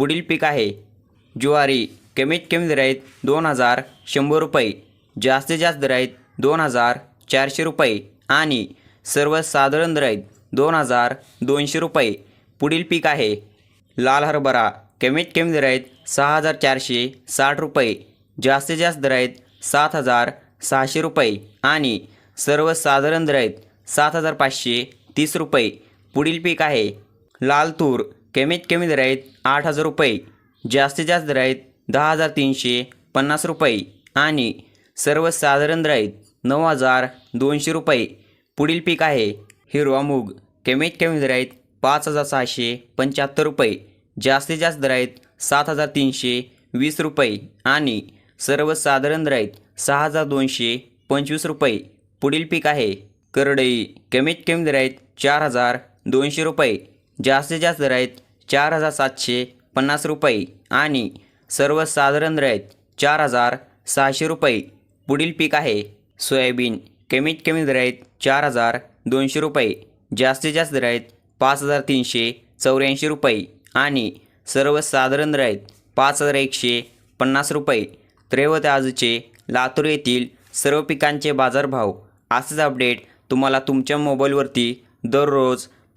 पुढील पीक आहे. ज्वारी कमीत कमी दराईत दोन हजार शंभर रुपये जास्तीत जास्त दराईत दोन हजार चारशे रुपये आणि सर्वसाधारण दराईत दोन हजार दोनशे रुपये पुढील पीक आहे. लाल हरभरा कमीत कमी दराईत सहा हजार चारशे साठ रुपये जास्तीत जास्त दर आहेत सात हजार सहाशे रुपये आणि सर्वसाधारण दर आहेत सात हजार पाचशे तीस रुपये पुढील पीक आहे. लाल तूर कमीत कमी दर आहेत आठ हजार रुपये जास्तीत जास्त दर आहेत दहा हजार तीनशे पन्नास रुपये आणि सर्वसाधारण दर आहेत नऊ हजार दोनशे रुपये. पुढील पीक आहे हिरवा मूग कमीत कमी दर आहेत पाच हजार सहाशे पंच्याहत्तर रुपये जास्तीत जास्त दर आहेत सात हजार तीनशे वीस रुपये आणि सर्वसाधारण दर आहेत सहा हजार दोनशे पंचवीस रुपये. पुढील पीक आहे करडई कमीत कमी दर आहेत चार हजार दोनशे रुपये. जास्तीत जास्त दर आहेत चार हजार सातशे पन्नास रुपये आणि सर्वसाधारण दर आहेत चार हजार सहाशे रुपये. पुढील पीक आहे सोयाबीन. कमीत कमी दर आहेत चार हजार दोनशे रुपये. जास्तीत जास्त दर आहेत पाच हजार तीनशे चौऱ्याऐंशी रुपये. आणि सर्वसाधारण दर आहेत पाच हजार एकशे पन्नास रुपये. त्रैवत आजचे लातूर येथील सर्व पिकांचे बाजारभाव. असेच अपडेट तुम्हाला तुमच्या मोबाईलवरती दररोज